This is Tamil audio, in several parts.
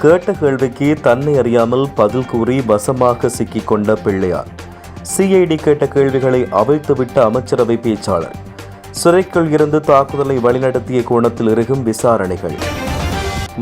கேட்ட கேள்விக்கு தன்னை அறியாமல் பதில் கூறி வசமாக சிக்கிக்கொண்ட பிள்ளையார். சிஐடி கேட்ட கேள்விகளை அவிழ்த்துவிட்ட அமைச்சரவை பேச்சாளர். சிறைக்குள் இருந்து தாக்குதலை வழிநடத்திய கோணத்தில் இருக்கும் விசாரணைகள்.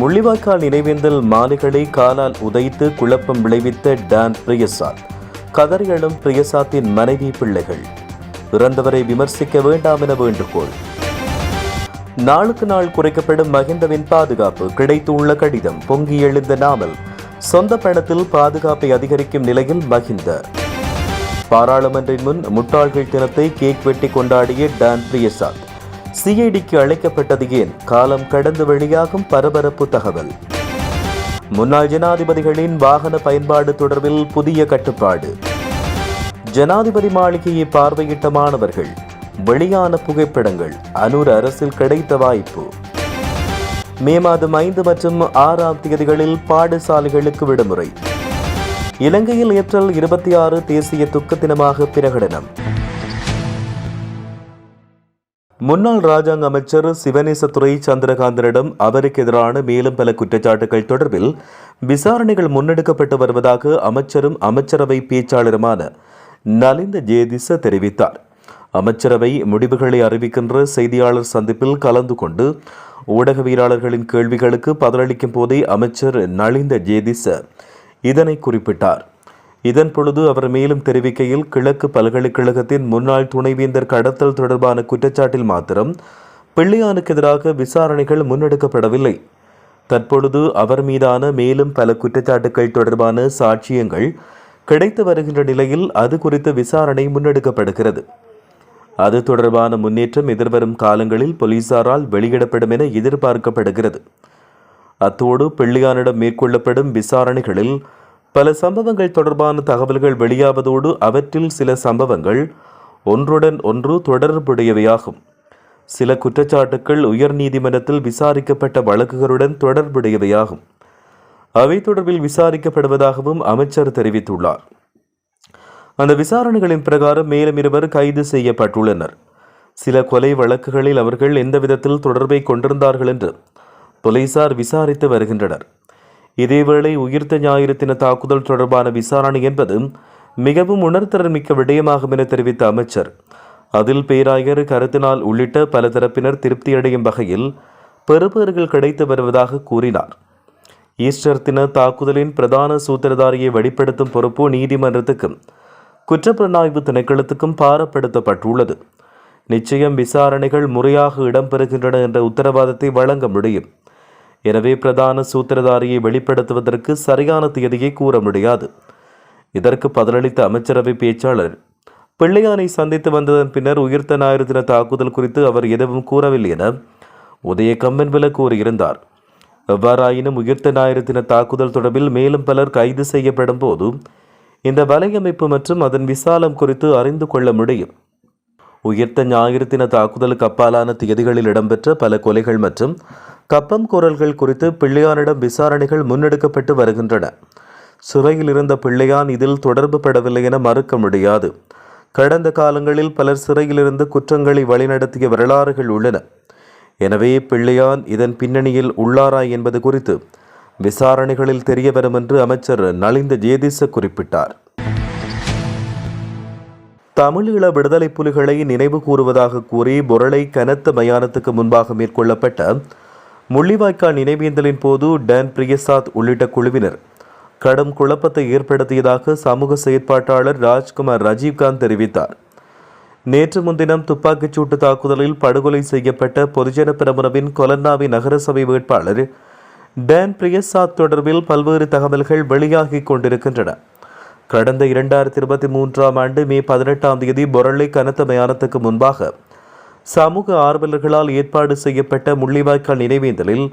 முள்ளிவாய்க்கால் நினைவேந்தல் மாலைகளை காலால் உதைத்து குழப்பம் விளைவித்த டான் பிரியசாத். கதறி எழும் பிரியசாத்தின் மனைவி பிள்ளைகள். இறந்தவரை விமர்சிக்க வேண்டாம் என வேண்டுகோள். நாளுக்கு நாள் குறைக்கப்படும் மகிந்தவின் பாதுகாப்பு கிடைத்துள்ள கடிதம் பொங்கி எழுந்த நாமல் சொந்த பணத்தில் பாதுகாப்பை அதிகரிக்கும் நிலையில் மகிந்த பாராளுமன்றின் முன் முட்டாள்கள் தினத்தை கேக் வெட்டி கொண்டாடிய டான் பிரியசாத். சிஐடிக்கு அழைக்கப்பட்டது ஏன்? காலம் கடந்து வெளியாகும் பரபரப்பு தகவல். முன்னாள் ஜனாதிபதிகளின் வாகன பயன்பாடு தொடர்பில் புதிய கட்டுப்பாடு. ஜனாதிபதி மாளிகையை பார்வையிட்ட மாணவர்கள் வெளியான புகைப்படங்கள் அனூர் அரசில் கிடைத்த வாய்ப்பு. மே மாதம் ஐந்து மற்றும் ஆறாம் தேதிகளில் பாடசாலைகளுக்கு விடுமுறை. இலங்கையில் ஏப்ரல் இருபத்தி ஆறு தேசிய துக்க தினமாக பிரகடனம். முன்னாள் ராஜாங்க அமைச்சர் சிவநேசத்துறை சந்திரகாந்தனிடம் அவருக்கு எதிரான மேலும் பல குற்றச்சாட்டுகள் தொடர்பில் விசாரணைகள் முன்னெடுக்கப்பட்டு வருவதாக அமைச்சரும் அமைச்சரவை பேச்சாளருமான நலிந்த ஜேதிச தெரிவித்தார். அமைச்சரவை முடிவுகளை அறிவிக்கின்ற செய்தியாளர் சந்திப்பில் கலந்து கொண்டு ஊடகவியலாளர்களின் கேள்விகளுக்கு பதிலளிக்கும் போதே அமைச்சர் நலிந்த ஜேதிச இதனை குறிப்பிட்டார். இதன் பொழுது அவர் மேலும் தெரிவிக்கையில் கிழக்கு பல்கலைக்கழகத்தின் முன்னாள் துணைவேந்தர் கடத்தல் தொடர்பான குற்றச்சாட்டில் மாத்திரம் பிள்ளையானுக்கு எதிராக விசாரணைகள் முன்னெடுக்கப்படவில்லை. தற்பொழுது அவர் மீதான மேலும் பல குற்றச்சாட்டுகள் தொடர்பான சாட்சியங்கள் கிடைத்து வருகின்ற நிலையில் அது குறித்து விசாரணை முன்னெடுக்கப்படுகிறது. அது தொடர்பான முன்னேற்றம் எதிர்வரும் காலங்களில் போலீசாரால் வெளியிடப்படும் என எதிர்பார்க்கப்படுகிறது. அத்தோடு பிள்ளையானிடம் மேற்கொள்ளப்படும் விசாரணைகளில் பல சம்பவங்கள் தொடர்பான தகவல்கள் வெளியாவதோடு அவற்றில் சில சம்பவங்கள் ஒன்றுடன் ஒன்று தொடர்புடையவையாகும். சில குற்றச்சாட்டுக்கள் உயர்நீதிமன்றத்தில் விசாரிக்கப்பட்ட வழக்குகளுடன் தொடர்புடையவையாகும். அவை தொடர்பில் விசாரிக்கப்படுவதாகவும் அமைச்சர் தெரிவித்துள்ளார். அந்த விசாரணைகளின் பிரகாரம் மேலும் இருவர் கைது செய்யப்பட்டுள்ளனர். சில கொலை வழக்குகளில் அவர்கள் எந்த விதத்தில் தொடர்பை கொண்டிருந்தார்கள் என்று போலீசார் விசாரித்து வருகின்றனர். இதேவேளை உயிர்த்த ஞாயிறு தின தாக்குதல் தொடர்பான விசாரணை என்பது மிகவும் உணர்திறன் மிக்க விடயமாகும் என தெரிவித்த அமைச்சர். அதில் பேராயர் கருத்தினால் உள்ளிட்ட பல தரப்பினர் திருப்தியடையும் வகையில் பெறுபேறுகள் கிடைத்து வருவதாக கூறினார். ஈஸ்டர் தின தாக்குதலின் பிரதான சூத்திரதாரியை வெளிப்படுத்தும் பொறுப்பு நீதிமன்றத்துக்கும் குற்றப்புலனாய்வு திணைக்களத்துக்கும் பாரப்படுத்தப்பட்டுள்ளது. நிச்சயம் விசாரணைகள் முறையாக இடம்பெறுகின்றன என்ற உத்தரவாதத்தை வழங்க முடியும். எனவே பிரதான சூத்திரதாரியை வெளிப்படுத்துவதற்கு சரியான தேதியை கூற முடியாது. இதற்கு பதிலளித்த அமைச்சரவை பேச்சாளர் பிள்ளையானை சந்தித்து வந்ததன் பின்னர் உயிர்த்த ஞாயிறு தின தாக்குதல் குறித்து அவர் எதுவும் கூறவில்லை என உதய கம்பன்வில கூறியிருந்தார். எவ்வாறாயினும் உயிர்த்த ஞாயிறு தின தாக்குதல் தொடர்பில் மேலும் பலர் கைது செய்யப்படும் போது இந்த வலையமைப்பு மற்றும் அதன் விசாலம் குறித்து அறிந்து கொள்ள முடியும். உயிர்த்த ஞாயிறு தின தாக்குதலுக்கு அப்பாலான தேதிகளில் இடம்பெற்ற பல கொலைகள் மற்றும் கப்பம் குரல்கள் குறித்து பிள்ளையானிடம் விசாரணைகள் முன்னெடுக்கப்பட்டு வருகின்றன. சிறையில் இருந்த பிள்ளையான் இதில் தொடர்பு படவில்லை என மறுக்க முடியாது. கடந்த காலங்களில் பலர் சிறையிலிருந்து குற்றங்களை வழிநடத்திய வரலாறுகள் உள்ளன. எனவே பிள்ளையான் இதன் பின்னணியில் உள்ளாரா என்பது குறித்து விசாரணைகளில் தெரிய வரும் என்று அமைச்சர் நலிந்த ஜேதிச குறிப்பிட்டார். தமிழீழ விடுதலை புலிகளை நினைவு கூறுவதாக கூறி பொருளை கனத்த மயானத்துக்கு முன்பாக மேற்கொள்ளப்பட்ட முள்ளிவாய்க்கால் நினைவேந்தலின் போது டன் பிரியசாத் உள்ளிட்ட குழுவினர் கடும் குழப்பத்தை ஏற்படுத்தியதாக சமூக செயற்பாட்டாளர் ராஜ்குமார் ரஜீவ்காந்த் தெரிவித்தார். நேற்று முன்தினம் துப்பாக்கிச்சூட்டு தாக்குதலில் படுகொலை செய்யப்பட்ட பொதுஜன பிரமுனவின் கொலன்னாவி நகரசபை வேட்பாளர் டேன் பிரியசாத் தொடர்பில் பல்வேறு தகவல்கள் வெளியாகிக் கொண்டிருக்கின்றன. கடந்த இரண்டாயிரத்தி இருபத்தி மூன்றாம் ஆண்டு மே பதினெட்டாம் தேதி பொருளை கனத்த மயானத்துக்கு முன்பாக சமூக ஆர்வலர்களால் ஏற்பாடு செய்யப்பட்ட முள்ளிவாய்க்கால் நினைவேந்தலில்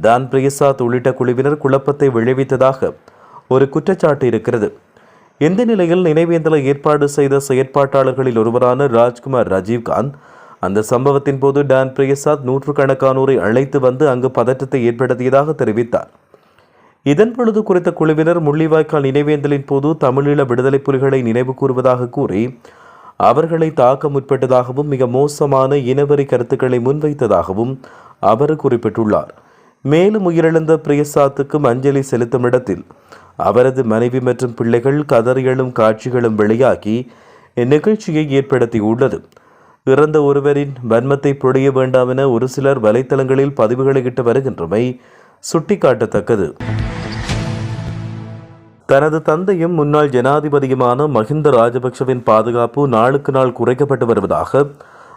டான் பிரியசாத் உள்ளிட்ட குழுவினர் குழப்பத்தை விளைவித்ததாக ஒரு குற்றச்சாட்டு இருக்கிறது. இந்த நிலையில் நினைவேந்தலை ஏற்பாடு செய்த செயற்பாட்டாளர்களில் ஒருவரான ராஜ்குமார் ராஜீவ்காந்த் அந்த சம்பவத்தின் போது டான் பிரியசாத் நூற்றுக்கணக்கானோரை அழைத்து வந்து அங்கு பதற்றத்தை ஏற்படுத்தியதாக தெரிவித்தார். இதன் பொழுது குறித்த குழுவினர் முள்ளிவாய்க்கால் நினைவேந்தலின் போது தமிழீழ விடுதலை புலிகளை நினைவு கூறுவதாக கூறி அவர்களை தாக்க முற்பட்டதாகவும் மிக மோசமான இனவெறி கருத்துக்களை முன்வைத்ததாகவும் அவர் குறிப்பிட்டுள்ளார். மேலும் உயிரிழந்த பிரியசாத்துக்கும் அஞ்சலி செலுத்தும் இடத்தில் அவரது மனைவி மற்றும் பிள்ளைகள் கதறியலும் காட்சிகளும் வெளியாகி இந்நிகழ்ச்சியை ஏற்படுத்தியுள்ளது. இறந்த ஒருவரின் வன்மத்தை பொழிய வேண்டாம் என ஒரு சிலர் வலைத்தளங்களில் பதிவுகளை இட்டு வருகின்றமை சுட்டிக்காட்டத்தக்கது. தனது தந்தையும் முன்னாள் ஜனாதிபதியுமான மஹிந்த ராஜபக்ஷவின் பாதுகாப்பு நாளுக்கு நாள் குறைக்கப்பட்டு வருவதாக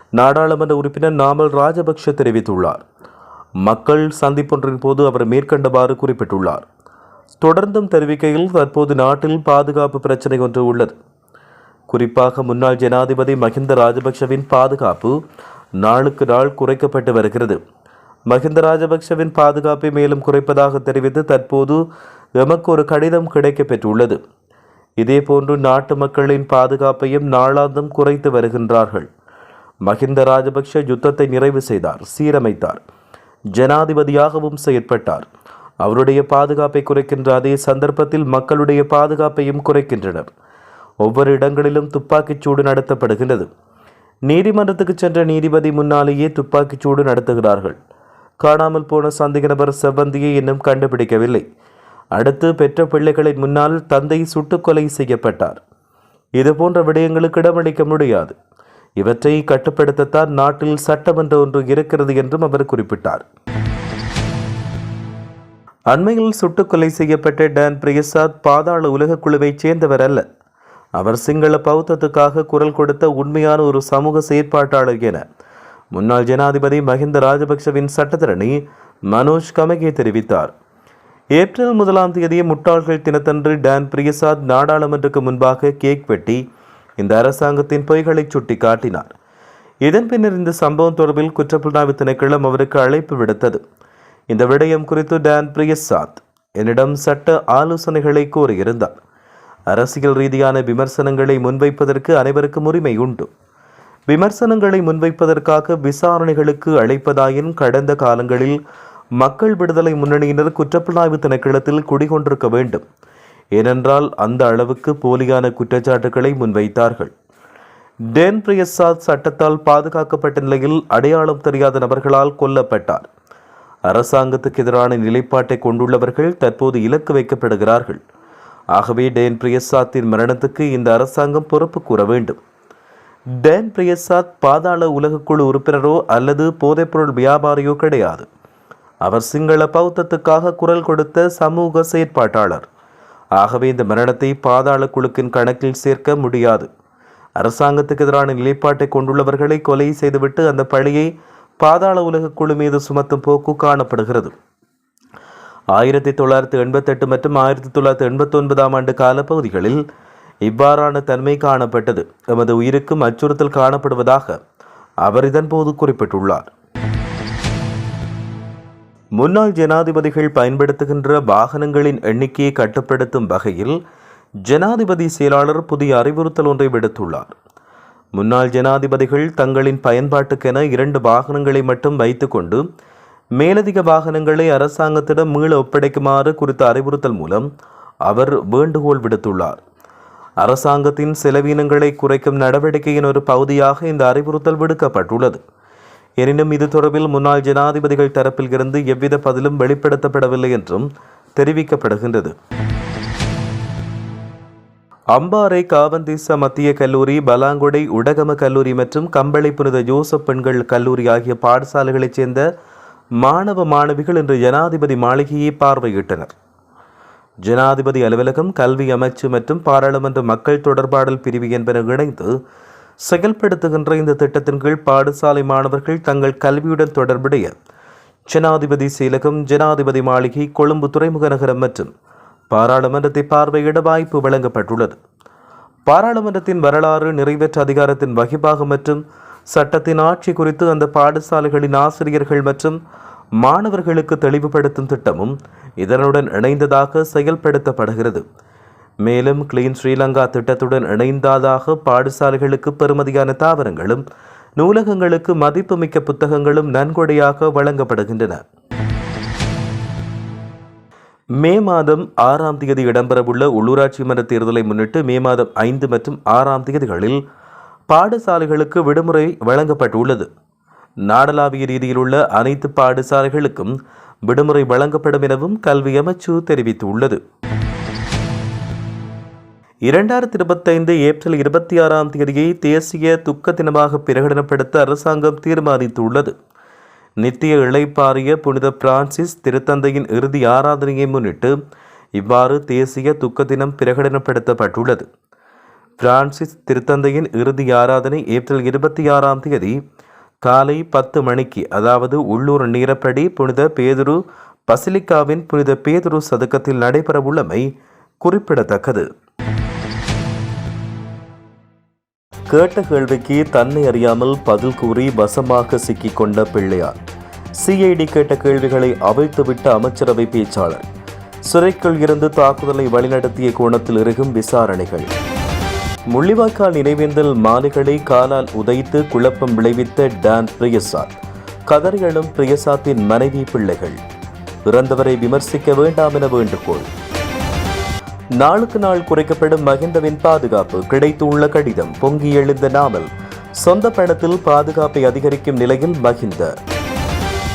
நாடாளுமன்ற உறுப்பினர் நாமல் ராஜபக்ஷ தெரிவித்துள்ளார். மக்கள் சந்திப்பொன்றின் போது அவர் மேற்கண்டவாறு குறிப்பிட்டுள்ளார். தொடர்ந்தும் தெரிவிக்கையில் தற்போது நாட்டில் பாதுகாப்பு பிரச்சனை ஒன்று உள்ளது. குறிப்பாக முன்னாள் ஜனாதிபதி மஹிந்த ராஜபக்ஷவின் பாதுகாப்பு நாளுக்கு நாள் குறைக்கப்பட்டு வருகிறது. மஹிந்த ராஜபக்ஷவின் பாதுகாப்பை மேலும் குறைப்பதாக தெரிவித்து தற்போது எமக்கு ஒரு கடிதம் கிடைக்கப்பெற்றுள்ளது. இதேபோன்று நாட்டு மக்களின் பாதுகாப்பையும் நாளாந்தம் குறைத்து வருகின்றார்கள். மஹிந்த ராஜபக்ஷ யுத்தத்தை நிறைவு செய்தார் சீரமைத்தார் ஜனாதிபதியாகவும் செயற்பட்டார். அவருடைய பாதுகாப்பை குறைக்கின்ற அதே சந்தர்ப்பத்தில் மக்களுடைய பாதுகாப்பையும் குறைக்கின்றனர். ஒவ்வொரு இடங்களிலும் துப்பாக்கிச் சூடு நடத்தப்படுகின்றது. நீதிமன்றத்துக்கு சென்ற நீதிபதி முன்னாலேயே துப்பாக்கிச் சூடு நடத்துகிறார்கள். காணாமல் போன சந்தேக நபர் செவ்வந்தியை இன்னும் கண்டுபிடிக்கவில்லை. அடுத்து பெற்ற பிள்ளைகளின் முன்னால் தந்தை சுட்டுக்கொலை செய்யப்பட்டார். இதுபோன்ற விடயங்களுக்கு இடமளிக்க முடியாது. இவற்றை கட்டுப்படுத்தத்தான் நாட்டில் சட்டமன்ற ஒன்று இருக்கிறது என்றும் அவர் குறிப்பிட்டார். அண்மையில் சுட்டுக்கொலை செய்யப்பட்ட டான் பிரியசாத் பாதாள உலகக் குழுவைச் சேர்ந்தவர் அல்ல. அவர் சிங்கள பௌத்தத்துக்காக குரல் கொடுத்த உண்மையான ஒரு சமூக செயற்பாட்டாளர் என. முன்னாள் ஜனாதிபதி மஹிந்த ராஜபக்சவின் சட்டத்தரணி மனோஜ் கமகே தெரிவித்தார். ஏப்ரல் முதலாம் தேதி முட்டாள்கள் தினத்தன்று டான் பிரியசாத் நாடாளுமன்றக்கு முன்பாக கேக் வெட்டி இந்த அரசாங்கத்தின் பொய்களை சுட்டி காட்டினார் இதன் பின்னர் இந்த சம்பவம் தொடர்பில் குற்றப்புலனாய்வு திணைக்களம் அவருக்கு அழைப்பு விடுத்தது. இந்த விடயம் குறித்து டான் பிரியசாத் என்னிடம் சட்ட ஆலோசனைகளை கோரியிருந்தார் அரசியல் ரீதியான விமர்சனங்களை முன்வைப்பதற்கு அனைவருக்கும் உரிமை உண்டு. விமர்சனங்களை முன்வைப்பதற்காக விசாரணைகளுக்கு அழைப்பதாயின் கடந்த காலங்களில் மக்கள் விடுதலை முன்னணியினர் குற்றப்புலனாய்வு திணைக்களத்தில் குடிகொண்டிருக்க வேண்டும். ஏனென்றால் அந்த அளவுக்கு போலியான குற்றச்சாட்டுகளை முன்வைத்தார்கள். டேன் பிரியசாத் சட்டத்தால் பாதுகாக்கப்பட்ட நிலையில் அடையாளம் தெரியாத நபர்களால் கொல்லப்பட்டார். அரசாங்கத்துக்கு எதிரான நிலைப்பாட்டை கொண்டுள்ளவர்கள் தற்போது இலக்கு வைக்கப்படுகிறார்கள். ஆகவே டேன் பிரியசாத்தின் மரணத்துக்கு இந்த அரசாங்கம் பொறுப்பு கூற வேண்டும். டேன் பிரியசாத் பாதாள உலகக்குழு உறுப்பினரோ அல்லது போதைப்பொருள் வியாபாரியோ கிடையாது. அவர் சிங்கள பௌத்தத்துக்காக குரல் கொடுத்த சமூக செயற்பாட்டாளர். ஆகவே இந்த மரணத்தை பாதாள குழுக்கின் கணக்கில் சேர்க்க முடியாது. அரசாங்கத்துக்கு எதிரான நிலைப்பாட்டை கொண்டுள்ளவர்களை கொலை செய்துவிட்டு அந்த பழியை பாதாள உலக குழு மீது சுமத்தும் போக்கு காணப்படுகிறது. ஆயிரத்தி தொள்ளாயிரத்தி எண்பத்தெட்டு மற்றும் ஆயிரத்தி தொள்ளாயிரத்தி எண்பத்தி ஒன்பதாம் ஆண்டு காலப்பகுதிகளில் இவ்வாறான தன்மை காணப்பட்டது. எமது உயிருக்கும் அச்சுறுத்தல் காணப்படுவதாக அவர் இதன்போது குறிப்பிட்டுள்ளார். முன்னாள் ஜனாதிபதிகள் பயன்படுத்துகின்ற வாகனங்களின் எண்ணிக்கையை கட்டுப்படுத்தும் வகையில் ஜனாதிபதி செயலாளர் புதிய அறிவுறுத்தல் ஒன்றை விடுத்துள்ளார். முன்னாள் ஜனாதிபதிகள் தங்களின் பயன்பாட்டுக்கென இரண்டு வாகனங்களை மட்டும் வைத்துக்கொண்டு மேலதிக வாகனங்களை அரசாங்கத்திடம் மீள ஒப்படைக்குமாறு குறித்த அறிவுறுத்தல் மூலம் அவர் வேண்டுகோள் விடுத்துள்ளார். அரசாங்கத்தின் செலவீனங்களை குறைக்கும் நடவடிக்கையின் ஒரு பகுதியாக இந்த அறிவுறுத்தல் விடுக்கப்பட்டுள்ளது. எனினும் இது தொடர்பில் முன்னாள் ஜனாதிபதிகள் தரப்பில் இருந்து எவ்வித பதிலும் வெளிப்படுத்தப்படவில்லை என்றும் தெரிவிக்கப்படுகின்றது. அம்பாறை காவந்தீச மத்திய கல்லூரி பலாங்குடை உடகம கல்லூரி மற்றும் கம்பளை புனித ஜோசப் பெண்கள் கல்லூரி ஆகிய பாடசாலைகளைச் சேர்ந்த மாணவ மாணவிகள் இன்று ஜனாதிபதி மாளிகையை பார்வையிட்டனர். ஜனாதிபதி அலுவலகம் கல்வி அமைச்சு மற்றும் பாராளுமன்ற மக்கள் தொடர்பாடல் பிரிவு என்பன இணைந்து செயல்படுத்துகின்ற இந்த திட்டத்தின் கீழ் பாடசாலை மாணவர்கள் தங்கள் கல்வியுடன் தொடர்புடைய ஜனாதிபதி செயலகம் ஜனாதிபதி மாளிகை கொழும்பு துறைமுக நகரம் மற்றும் பாராளுமன்றத்தை பார்வையிட வாய்ப்பு வழங்கப்பட்டுள்ளது. பாராளுமன்றத்தின் வரலாறு நிறைவேற்ற அதிகாரத்தின் வகிப்பாக மற்றும் சட்டத்தின் ஆட்சி குறித்து அந்த பாடசாலைகளின் ஆசிரியர்கள் மற்றும் மாணவர்களுக்கு தெளிவுபடுத்தும் திட்டமும் இதனுடன் இணைந்ததாக செயல்படுத்தப்படுகிறது. மேலும் கிளீன் ஸ்ரீலங்கா திட்டத்துடன் இணைந்ததாக பாடசாலைகளுக்கு பெறுமதியான தாவரங்களும் நூலகங்களுக்கு மதிப்புமிக்க புத்தகங்களும் நன்கொடையாக வழங்கப்படுகின்றன. மே மாதம் ஆறாம் தேதி இடம்பெறவுள்ள உள்ளூராட்சி மன்ற தேர்தலை முன்னிட்டு மே மாதம் ஐந்து மற்றும் ஆறாம் தேதிகளில் பாடசாலைகளுக்கு விடுமுறை வழங்கப்பட்டுள்ளது. நாடளாவிய ரீதியில் உள்ள அனைத்து பாடசாலைகளுக்கும் விடுமுறை வழங்கப்படும் எனவும் கல்வி அமைச்சு தெரிவித்துள்ளது. இரண்டாயிரத்தி இருபத்தைந்து ஏப்ரல் இருபத்தி ஆறாம் தேதியை தேசிய துக்க தினமாக பிரகடனப்படுத்த அரசாங்கம் தீர்மானித்துள்ளது. நித்திய இழைப்பாரிய புனித பிரான்சிஸ் திருத்தந்தையின் இறுதி ஆராதனையை முன்னிட்டு இவ்வாறு தேசிய துக்க தினம் பிரகடனப்படுத்தப்பட்டுள்ளது. பிரான்சிஸ் திருத்தந்தையின் இறுதி ஆராதனை ஏப்ரல் இருபத்தி ஆறாம் தேதி காலை பத்து மணிக்கு அதாவது உள்ளூர் நேரப்படி புனித பேதுரு பசிலிக்காவின் புனித பேதுரு சதுக்கத்தில் நடைபெறவுள்ளமை குறிப்பிடத்தக்கது. கேட்ட கேள்விக்கு தன்னை அறியாமல் பதில் கூறி வசமாக சிக்கிக் கொண்ட பிள்ளையார் சிஐடி கேட்ட கேள்விகளை அவிழ்த்துவிட்ட அமைச்சரவை பேச்சாளர். சிறைக்குள் இருந்து தாக்குதலை வழிநடத்திய கோணத்தில் இருக்கும் விசாரணைகள். முள்ளிவாய்க்கால் நினைவேந்தல் மாலைகளை காலால் உதைத்து குழப்பம் விளைவித்த டான் பிரியசாத் கதறியழும் பிரியசாத்தின் மனைவி பிள்ளைகள். இறந்தவரை விமர்சிக்க வேண்டாம் என வேண்டுகோள். நாளுக்கு நாள் குறைக்கப்படும் மகிந்தவின் பாதுகாப்பு கிடைத்துள்ள கடிதம் பொங்கி எழுந்த நாமல் சொந்த பணத்தில் பாதுகாப்பை அதிகரிக்கும் நிலையில் மகிந்த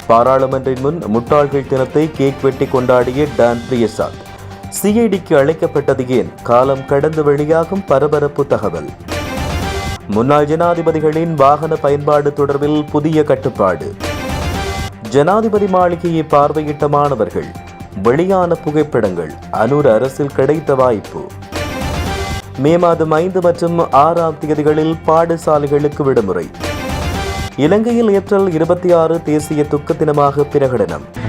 பாராளுமன்றின் முன் முட்டாள்கள் தினத்தை கேக் வெட்டி கொண்டாடிய டான் பிரியசாத் சிஐடிக்கு அழைக்கப்பட்டது ஏன்? காலம் கடந்து வெளியாகும் பரபரப்பு தகவல். முன்னாள் ஜனாதிபதிகளின் வாகன பயன்பாடு தொடர்பில் புதிய கட்டுப்பாடு. ஜனாதிபதி மாளிகையை பார்வையிட்ட மாணவர்கள் வெளியான புகைப்படங்கள் அனூர் அரசில் கிடைத்த வாய்ப்பு. மே மாதம் ஐந்து மற்றும் ஆறாம் தேதிகளில் பாடசாலைகளுக்கு விடுமுறை. இலங்கையில் ஏப்ரல் இருபத்தி ஆறு தேசிய துக்க தினமாக பிரகடனம்.